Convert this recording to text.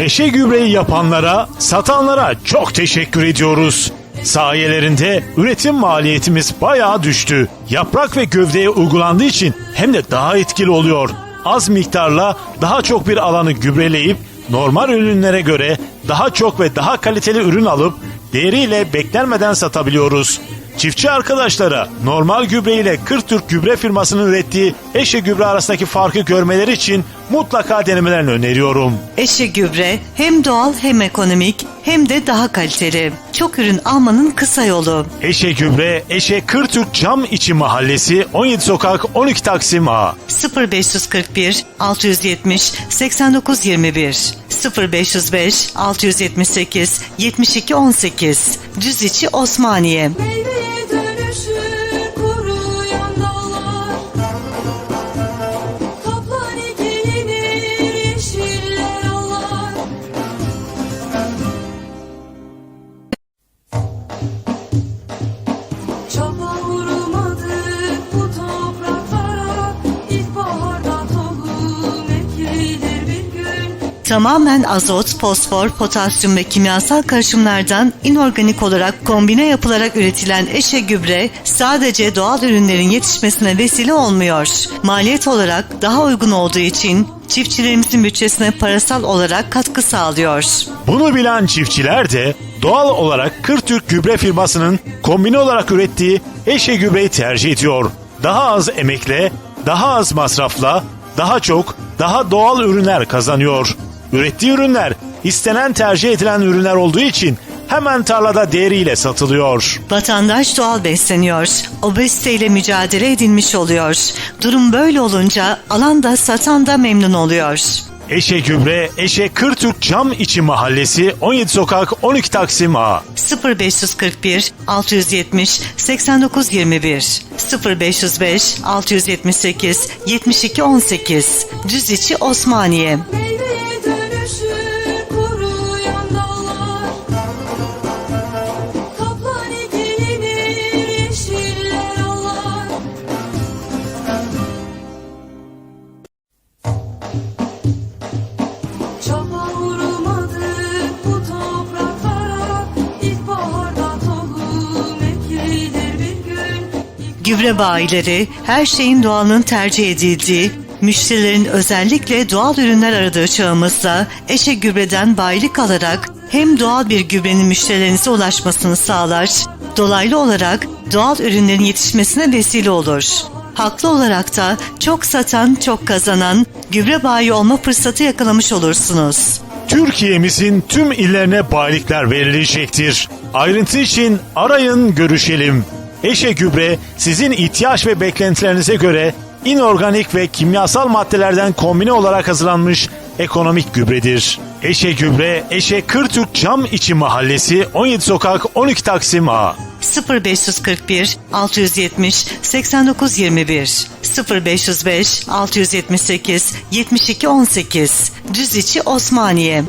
Eşe gübreyi yapanlara, satanlara çok teşekkür ediyoruz. Sayelerinde üretim maliyetimiz bayağı düştü. Yaprak ve gövdeye uygulandığı için hem de daha etkili oluyor. Az miktarla daha çok bir alanı gübreleyip normal ürünlere göre daha çok ve daha kaliteli ürün alıp değeriyle beklenmeden satabiliyoruz. Çiftçi arkadaşlara normal gübre ile Kırtürk gübre firmasının ürettiği eşe gübre arasındaki farkı görmeleri için mutlaka denemelerini öneriyorum. Eşe gübre hem doğal hem ekonomik hem de daha kaliteli. Çok ürün almanın kısa yolu. Eşe Gübre, Eşe Kırtürk Cam İçi Mahallesi 17 Sokak 12 Taksim A. 0541 670 8921 0505 678 72 18 Düz içi Osmaniye Tamamen azot, fosfor, potasyum ve kimyasal karışımlardan inorganik olarak kombine yapılarak üretilen eşe gübre sadece doğal ürünlerin yetişmesine vesile olmuyor. Maliyet olarak daha uygun olduğu için çiftçilerimizin bütçesine parasal olarak katkı sağlıyor. Bunu bilen çiftçiler de doğal olarak Kırtürk Gübre firmasının kombine olarak ürettiği Eşe Gübreyi tercih ediyor. Daha az emekle, daha az masrafla, daha çok, daha doğal ürünler kazanıyor. Ürettiği ürünler istenen tercih edilen ürünler olduğu için hemen tarlada değeriyle satılıyor. Vatandaş doğal besleniyor. Obeziteyle mücadele edilmiş oluyor. Durum böyle olunca alan da satan da memnun oluyor. Eşe Gübre, Eşe Kırtürk Cam İçi Mahallesi 17 Sokak 12 Taksim A. 0541 670 8921 0505 678 72 18 Düz içi Osmaniye Gübre bayileri her şeyin doğalının tercih edildiği, müşterilerin özellikle doğal ürünler aradığı çağımızda eşe gübreden bayilik alarak hem doğal bir gübrenin müşterilerinize ulaşmasını sağlar, dolaylı olarak doğal ürünlerin yetişmesine vesile olur. Haklı olarak da çok satan çok kazanan gübre bayi olma fırsatı yakalamış olursunuz. Türkiye'mizin tüm illerine bayilikler verilecektir. Ayrıntı için arayın görüşelim. Eşe Gübre sizin ihtiyaç ve beklentilerinize göre inorganik ve kimyasal maddelerden kombine olarak hazırlanmış ekonomik gübredir. Eşe Gübre, Eşe Kırtürk Cam İçi Mahallesi 17 Sokak 12 Taksim A. 0541 670 8921 0505 678 72 18 Düz içi Osmaniye